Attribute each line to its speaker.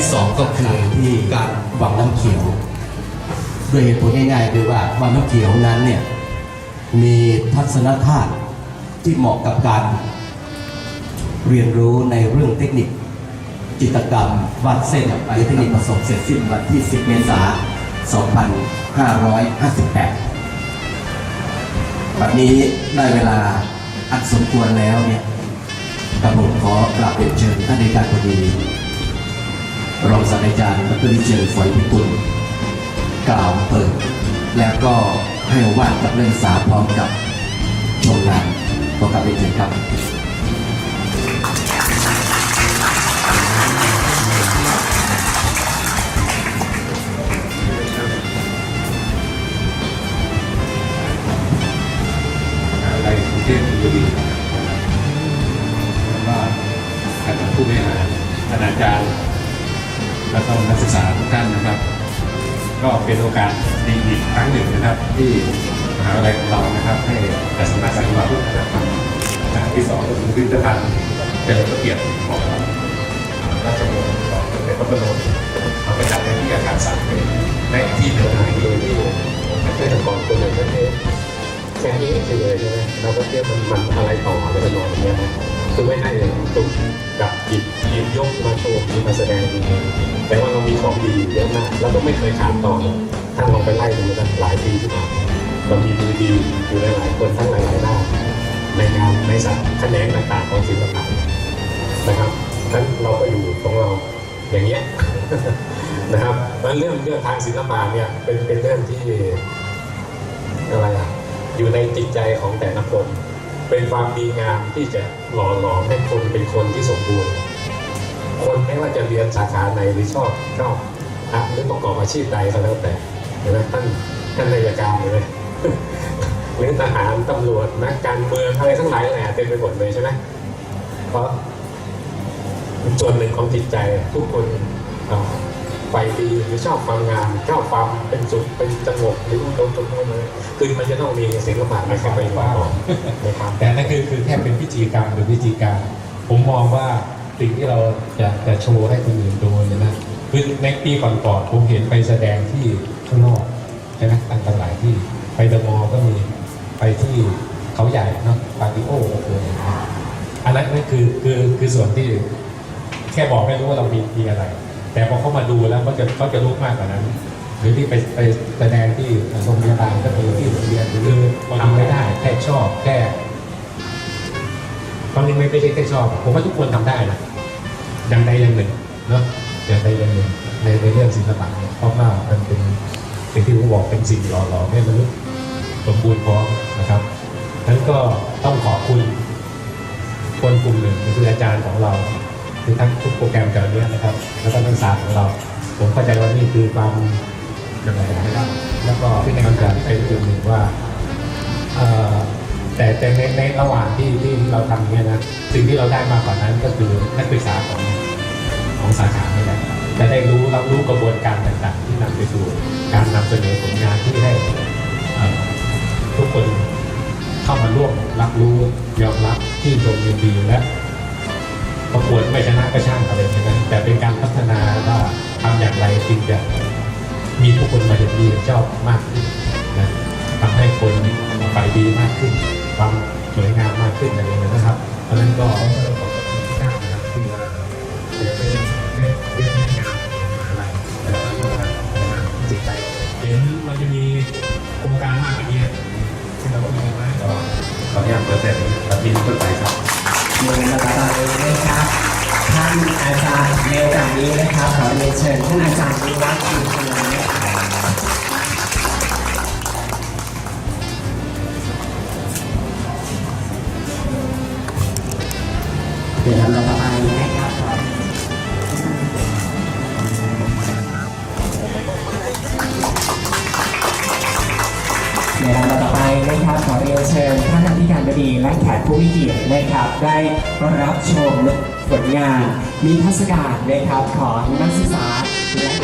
Speaker 1: ที่สองก็คือ
Speaker 2: ที่
Speaker 1: การ
Speaker 2: วังน้ำเขียวด้วยเหตุผลง่ายๆคือว่าวังน้ำเขียวนั้นเนี่ยมีทัศนธาตที่เหมาะกับการเรียนรู้ในเรื่องเทคนิค จิตกรรมวาดเส้นหรือเทคนิคผสมเสร็จสิ้นวันที่ 10 เมษายน 2558 วันนี้ได้เวลาอันสมควรแล้วเนี่ยกระผมขอกราบเรียนเชิญท่านในการพอดี รองศาสตราจารย์ดรดิเชนฝอยพิกุลกล่าวเปิด แล้วก็ให้วาดกับเรื่องสาพร้อมกับชมงานขอกราบเรียนเชิญครับ
Speaker 3: อะไรกรุงเทพบุรีแล้วก็คณะผู้บริหารคณาจารย์ แล้วก็นักศึกษาทุกท่านนะครับ ก็เป็นโอกาสดีอีกครั้งหนึ่งนะครับ ที่มหาวิทยาลัยของเรานะครับให้จัดสำนักสังวาพุทธธรรมคณะที่สองก็คือพิพิธภัณฑ์เป็นระเกียรติของราชวงศ์ของสมเด็จพระบรมเอาไปจัดในที่อาคารสามเป็นในที่หนึ่งในที่ที่เกษตรกรคนหนึ่งประเทศแค่นี้เฉยๆใช่ไหมเราก็เทียบมันมันอะไรต่ออะไรกันนออย่างเงี้ย คือไม่ให้ตุกกับหยิบหยิบยกมาโชว์มีมาแสดงแต่ว่าเรามีของดีอยู่เยอะมากแล้วก็ไม่เคยขาดต่อเลยท่านลองไปไล่ดูกันหลายปีที่ผ่านมาเรามีมือดีอยู่หลายๆคนทั้งหลายๆด้านในงานในสัตว์แขนงต่างๆของศิลปะนะครับนั้นเราก็อยู่ของเราอย่างเงี้ยนะครับเรื่องเรื่องทางศิลปะเนี่ยเป็นเป็นเรื่องที่อะไรอะอยู่ในจิตใจของแต่ละคน เป็นความดีงามที่จะหล่อหลอมให้คนเป็นคนที่สมบูรณ์ คนไม่ว่าจะเรียนสาขาไหนหรือชอบชอบอะหรือประกอบอาชีพใดก็แล้วแต่เห็นไหมท่าน
Speaker 4: ท่านนายการเลยหรือทหารตำรวจนักการเมืองอะไรทั้งหลายแหล่เต็มไปหมดเลยใช่ไหมเพราะส่วนหนึ่งของจิตใจทุกคนอ่อ ไฟดีหรือชอบความงามชอบความเป็นสุขเป็นสงบหรืออุดมสมบูรณ์เลยคือมันจะต้องมีศิลปะในเข้าไปว่าในความ
Speaker 3: แต่นั่นคือคือแค่เป็นพิธีกรรมหรือพิธีการ ผมมองว่าสิ่งที่เราจะจะโชว์ให้คนอื่นดูเนี่ยนะคือในปีก่อนๆผมเห็นไปแสดงที่ข้างนอกใช่ไหมต่างๆหลายที่ไปเดอะมอลล์ก็มีไปที่เขาใหญ่เนาะปาติโอโอเคอันนั้นนั่นคือคือคือส่วนที่แค่บอกให้รู้ว่าเรามีมีอะไร แต่พอเขามาดูแล้วเขาจะเขาจะรู้มากกว่านั้น หรือที่ไปไปแสดงที่โรงพยาบาลก็มีที่โรงเรียนหรือทำไม่ได้แค่ชอบแค่ตอนนี้ไม่ไม่ใช่แค่ชอบ ผมว่าทุกคนทำได้นะอย่างใดอย่างหนึ่งเนาะอย่างใดอย่างหนึ่งในในเรื่องศิลปะเนี่ยเพราะว่ามันเป็นสิ่งที่ผมบอกเป็นสิ่งหล่อหลอมให้มนุษย์สมบูรณ์พร้อมนะครับนั้นก็ต้องขอบคุณคนกลุ่มหนึ่งคืออาจารย์ของเรา คือทั้งทุกโปรแกรมจากเนี้ยนะครับ แล้วก็นักศึกษาของเรา ผมเข้าใจว่านี่คือความยังไงนะครับแล้วก็มันจะเป็นจุดหนึ่งว่าแต่แต่ในในระหว่างที่ที่เราทำเนี้ยนะสิ่งที่เราได้มากกว่านั้นก็คือนักศึกษาของของสาขานี่แหละจะได้รู้รับรู้กระบวนการต่างๆ ที่นำไปสู่การนำเสนอผลงานที่ให้ทุกคนเข้ามาร่วมรับรู้ยอมรับที่ชมยินดีและ ประกวดไม่ชนะก็ช่างอะไรอย่างนั้นแต่เป็นการพัฒนาว่าทำอย่างไรจึงจะมีผู้คนมาเห็นดีเห็นชอบมากขึ้นนะทำให้คนไปดีมากขึ้น ความสวยงามมากขึ้นอะไรอย่างนี้ยนะครับ เพราะนั้นก็ขอบคุณทุกท่านนะครับที่มาเรียนเรื่องเรื่องเรื่องงานของมหาลัยแต่ว่าก็จิตใจเห็นมันจะมีโครงการมากกว่านี้ที่เราก็มีไว้ก็ขออนุญาตเปิดแต่ตัดดินต้นไปครับ
Speaker 5: เมืองมาตาเลยนะครับ อาจารย์ในวจากนี้นะครับขอเรียนเชิญท่านอาจารย์วิวัฒน์อินทร์นะครับ นะครับขอเรียนเชิญท่านอธิการบดีและแขกผู้มีเกียรตินะครับ ได้รับชมผลงานมีทัศการนะครับของนักศึกษาและ